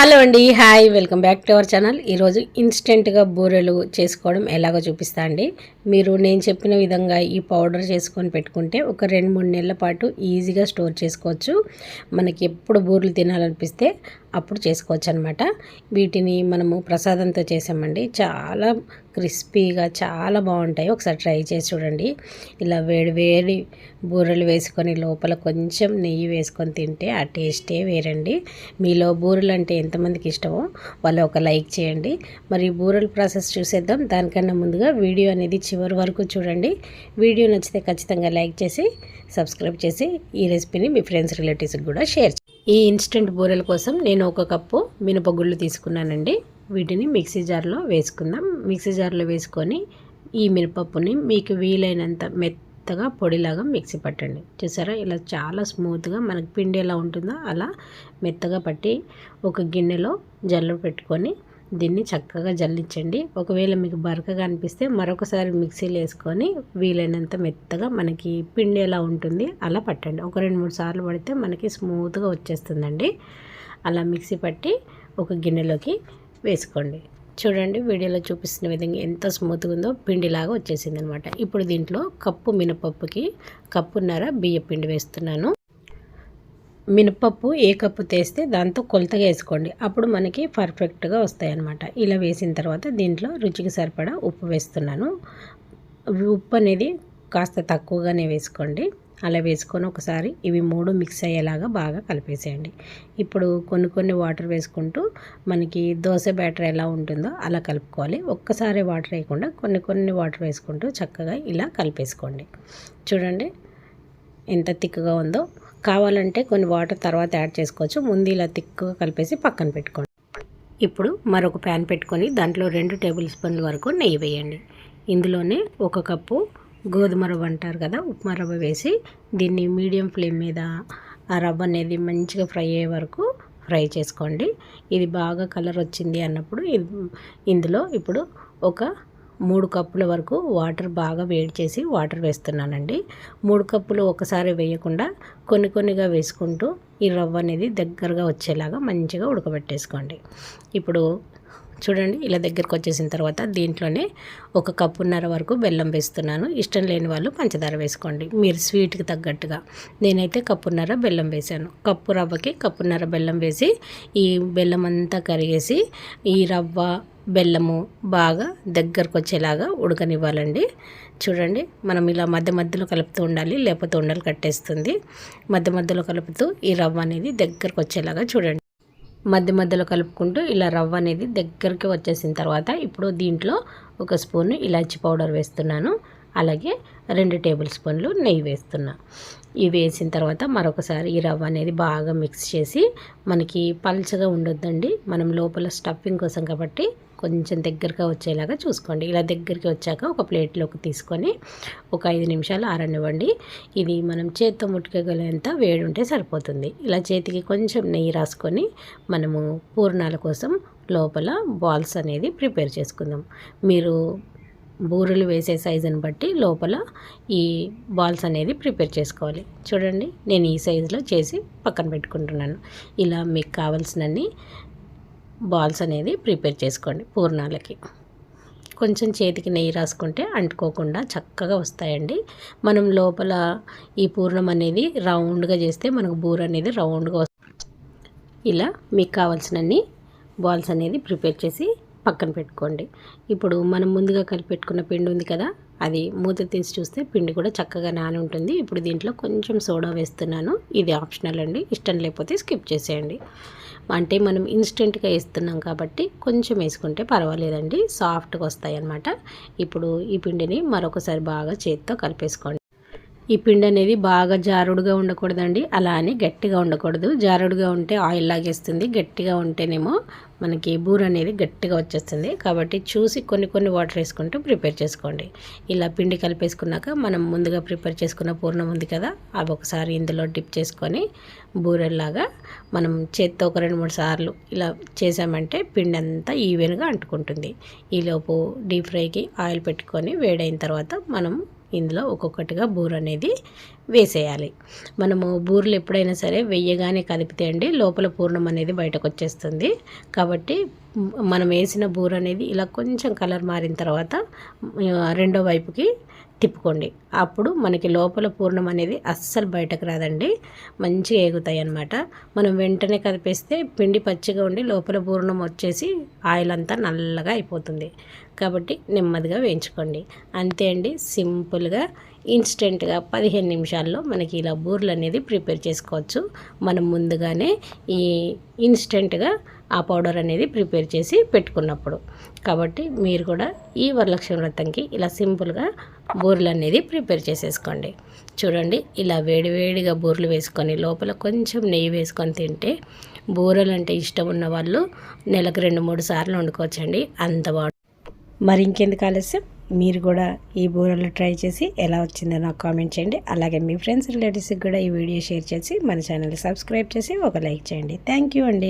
Hello అండి hi welcome back to our channel. ఈరోజు ఇన్స్టెంట్గా బూరెలు చేసుకోవడం ఎలాగో చూపిస్తా అండి. మీరు నేను చెప్పిన విధంగా ఈ పౌడర్ చేసుకొని పెట్టుకుంటే ఒక రెండు మూడు నెలల పాటు ఈజీగా స్టోర్ చేసుకోవచ్చు. మనకి ఎప్పుడు బూరెలు తినాలనిపిస్తే అప్పుడు చేసుకోవచ్చు అనమాట వీటిని మనము ప్రసాదంతో చేసామండి. చాలా క్రిస్పీగా చాలా బాగుంటాయి. ఒకసారి ట్రై చేసి చూడండి. ఇలా వేడి వేడి బూరెలు వేసుకొని లోపల కొంచెం నెయ్యి వేసుకొని తింటే ఆ టేస్టే వేరండి. మీలో బూరెలు అంటే ఎంతమందికి ఇష్టమో వాళ్ళు ఒక లైక్ చేయండి. మరి బూరెల ప్రాసెస్ చూసేద్దాం. దానికన్నా ముందుగా వీడియో అనేది చివరి వరకు చూడండి. వీడియో నచ్చితే ఖచ్చితంగా లైక్ చేసి సబ్స్క్రైబ్ చేసి ఈ రెసిపీని మీ ఫ్రెండ్స్ రిలేటివ్స్కి కూడా షేర్ ఈ ఇన్స్టెంట్ బూరెల కోసం నేను ఒక కప్పు మినపగుళ్ళు తీసుకున్నానండి. వీటిని మిక్సీ జార్లో వేసుకుందాం. మిక్సీ జార్లో వేసుకొని ఈ మినపప్పుని మీకు వీలైనంత మెత్తగా పొడిలాగా మిక్సీ పట్టండి. చూసారా? ఇలా చాలా స్మూత్గా మనకు పిండి ఎలా ఉంటుందో అలా మెత్తగా పట్టి ఒక గిన్నెలో జల్లు పెట్టుకొని దీన్ని చక్కగా జల్లించండి. ఒకవేళ మీకు బరకగా అనిపిస్తే మరొకసారి మిక్సీలో వేసుకొని వీలైనంత మెత్తగా మనకి పిండి ఎలా ఉంటుంది అలా పట్టండి. ఒక రెండు మూడు సార్లు పడితే మనకి స్మూత్గా వచ్చేస్తుందండి. అలా మిక్సీ పట్టి ఒక గిన్నెలోకి వేసుకోండి. చూడండి వీడియోలో చూపిస్తున్న విధంగా ఎంత స్మూత్గా ఉందో పిండిలాగా వచ్చేసింది అనమాట ఇప్పుడు దీంట్లో కప్పు మినపప్పుకి కప్పున్నర బియ్య పిండి వేస్తున్నాను. మినపప్పు ఏ కప్పు తెస్తే దాంతో కొలతగా వేసుకోండి. అప్పుడు మనకి పర్ఫెక్ట్గా వస్తాయి అన్నమాట ఇలా వేసిన తర్వాత దీంట్లో రుచికి సరిపడా ఉప్పు వేస్తున్నాను. ఉప్పు అనేది కాస్త తక్కువగానే వేసుకోండి. అలా వేసుకొని ఒకసారి ఇవి మూడు మిక్స్ అయ్యేలాగా బాగా కలిపేసేయండి. ఇప్పుడు కొన్ని కొన్ని వాటర్ వేసుకుంటూ మనకి దోశ బ్యాటర్ ఎలా ఉంటుందో అలా కలుపుకోవాలి. ఒక్కసారి వాటర్ వేయకుండా కొన్ని కొన్ని వాటర్ వేసుకుంటూ చక్కగా ఇలా కలిపేసుకోండి. చూడండి ఎంత థిక్గా ఉందో. కావాలంటే కొన్ని వాటర్ తర్వాత యాడ్ చేసుకోవచ్చు. ముందు ఇలా తిక్కుగా కలిపేసి పక్కన పెట్టుకోండి. ఇప్పుడు మరొక ప్యాన్ పెట్టుకొని దాంట్లో రెండు టేబుల్ స్పూన్ల వరకు నెయ్యి వేయండి. ఇందులోనే ఒక కప్పు గోధుమ రవ్వ అంటారు కదా ఉప్మా రవ్వ వేసి దీన్ని మీడియం ఫ్లేమ్ మీద ఆ రవ్వ అనేది మంచిగా ఫ్రై అయ్యే వరకు ఫ్రై చేసుకోండి. ఇది బాగా కలర్ వచ్చింది అన్నప్పుడు ఇందులో ఇప్పుడు ఒక మూడు కప్పుల వరకు వాటర్ బాగా వేడి చేసి వాటర్ వేస్తున్నానండి. మూడు కప్పులు ఒకసారి వేయకుండా కొన్ని కొన్నిగా వేసుకుంటూ ఈ రవ్వ అనేది దగ్గరగా వచ్చేలాగా మంచిగా ఉడకబెట్టేసుకోండి. ఇప్పుడు చూడండి ఇలా దగ్గరకు వచ్చేసిన తర్వాత దీంట్లోనే ఒక కప్పున్నర వరకు బెల్లం వేస్తున్నాను. ఇష్టం లేని వాళ్ళు పంచదార వేసుకోండి. మీరు స్వీట్కి తగ్గట్టుగా. నేనైతే కప్పున్నర బెల్లం వేసాను కప్పు రవ్వకి కప్పున్నర బెల్లం వేసి ఈ బెల్లం అంతా కరిగేసి ఈ రవ్వ బెల్లము బాగా దగ్గరకు వచ్చేలాగా ఉడకనివ్వాలండి. చూడండి మనం ఇలా మధ్య మధ్యలో కలుపుతూ ఉండాలి లేకపోతే ఉండలు కట్టేస్తుంది. మధ్య మధ్యలో కలుపుతూ ఈ రవ్వ అనేది దగ్గరకు వచ్చేలాగా చూడండి. మధ్య మధ్యలో కలుపుకుంటూ ఇలా రవ్వ అనేది దగ్గరికి వచ్చేసిన తర్వాత ఇప్పుడు దీంట్లో ఒక స్పూన్ ఇలాచి పౌడర్ వేస్తున్నాను. అలాగే రెండు టేబుల్ స్పూన్లు నెయ్యి వేస్తున్నా. ఇవి వేసిన తర్వాత మరొకసారి ఈ రవ్వ అనేది బాగా మిక్స్ చేసి మనకి పల్చగా ఉండొద్దండి. మనం లోపల స్టఫింగ్ కోసం కాబట్టి కొంచెం దగ్గరగా వచ్చేలాగా చూసుకోండి. ఇలా దగ్గరికి వచ్చాక ఒక ప్లేట్లోకి తీసుకొని ఒక ఐదు నిమిషాలు ఆరనివ్వండి. ఇది మనం చేత్తో ముట్టుకోగలేంత వేడి ఉంటే సరిపోతుంది. ఇలా చేతికి కొంచెం నెయ్యి రాసుకొని మనము పూర్ణాల కోసం లోపల బాల్స్ అనేది ప్రిపేర్ చేసుకుందాం. మీరు బూరెలు వేసే సైజుని బట్టి లోపల ఈ బాల్స్ అనేది ప్రిపేర్ చేసుకోవాలి. చూడండి నేను ఈ సైజులో చేసి పక్కన పెట్టుకుంటున్నాను. ఇలా మీకు కావాల్సినన్ని బాల్స్ అనేది ప్రిపేర్ చేసుకోండి పూర్ణాలకి. కొంచెం చేతికి నెయ్యి రాసుకుంటే అంటుకోకుండా చక్కగా వస్తాయండి. మనం లోపల ఈ పూర్ణం అనేది రౌండ్గా చేస్తే మనకు బూర అనేది రౌండ్గా వస్తుంది. ఇలా మీకు కావాల్సినన్ని బాల్స్ అనేది ప్రిపేర్ చేసి పక్కన పెట్టుకోండి. ఇప్పుడు మనం ముందుగా కలిపెట్టుకున్న పిండి ఉంది కదా అది మూత తీసి చూస్తే పిండి కూడా చక్కగా నాని ఉంటుంది. ఇప్పుడు దీంట్లో కొంచెం సోడా వేస్తున్నాను. ఇది ఆప్షనల్ అండి. ఇష్టం లేకపోతే స్కిప్ చేసేయండి. అంటే మనం ఇన్స్టెంట్గా వేస్తున్నాం కాబట్టి కొంచెం వేసుకుంటే పర్వాలేదండి. సాఫ్ట్గా వస్తాయి అన్నమాట ఇప్పుడు ఈ పిండిని మరొకసారి బాగా చేతితో కలిపేసుకోండి. ఈ పిండి అనేది బాగా జారుడుగా ఉండకూడదండి. అలా అని గట్టిగా ఉండకూడదు. జారుడుగా ఉంటే ఆయిల్ లాగేస్తుంది. గట్టిగా ఉంటేనేమో మనకి బూర అనేది గట్టిగా వచ్చేస్తుంది. కాబట్టి చూసి కొన్ని కొన్ని వాటర్ వేసుకుంటూ ప్రిపేర్ చేసుకోండి. ఇలా పిండి కలిపేసుకున్నాక మనం ముందుగా ప్రిపేర్ చేసుకున్న పూర్ణం ఉంది కదా అవి ఒకసారి ఇందులో డిప్ చేసుకొని బూరెల్లాగా మనం చేత్తో ఒక రెండు మూడు సార్లు ఇలా చేసామంటే పిండి అంతా ఈవెన్గా అంటుకుంటుంది. ఈలోపు డీప్ ఫ్రైకి ఆయిల్ పెట్టుకొని వేడైన తర్వాత మనం ఇందులో ఒక్కొక్కటిగా బూర అనేది వేసేయాలి. మనము బూరెలు ఎప్పుడైనా సరే వెయ్యగానే కలిపితే అండి లోపల పూర్ణం అనేది బయటకు వచ్చేస్తుంది. కాబట్టి మనం వేసిన బూర అనేది ఇలా కొంచెం కలర్ మారిన తర్వాత రెండో వైపుకి తిప్పుకోండి. అప్పుడు మనకి లోపల పూర్ణం అనేది అస్సలు బయటకు రాదండి. మంచిగా ఎగుతాయి అన్నమాట. మనం వెంటనే కదిపేస్తే పిండి పచ్చిగా ఉండి లోపల పూర్ణం వచ్చేసి ఆయిల్ అంతా నల్లగా అయిపోతుంది. కాబట్టి నెమ్మదిగా వేయించుకోండి. అంతే అండి. సింపుల్గా ఇన్స్టెంట్గా పదిహేను నిమిషాల్లో మనకి ఇలా బూర్లు అనేది ప్రిపేర్ చేసుకోవచ్చు. మనం ముందుగానే ఈ ఇన్స్టెంట్గా ఆ పౌడర్ అనేది ప్రిపేర్ చేసి పెట్టుకున్నప్పుడు. కాబట్టి మీరు కూడా ఈ వరలక్ష్మి వ్రతంకి ఇలా సింపుల్గా బూరెలు అనేది ప్రిపేర్ చేసేసుకోండి. చూడండి ఇలా వేడివేడిగా బూరెలు వేసుకొని లోపల కొంచెం నెయ్యి వేసుకొని తింటే బూరెలు అంటే ఇష్టం ఉన్న వాళ్ళు నెలకు రెండు మూడు సార్లు వండుకోవచ్చండి. అంత బాగుంటుంది. మరి ఇంకెందుకు ఆలస్యం? మీరు కూడా ఈ బూరెలు ట్రై చేసి ఎలా వచ్చిందో నాకు కామెంట్ చేయండి. అలాగే మీ ఫ్రెండ్స్ రిలేటివ్స్కి కూడా ఈ వీడియో షేర్ చేసి మన ఛానల్ సబ్స్క్రైబ్ చేసి ఒక లైక్ చేయండి. థ్యాంక్ యూ అండి.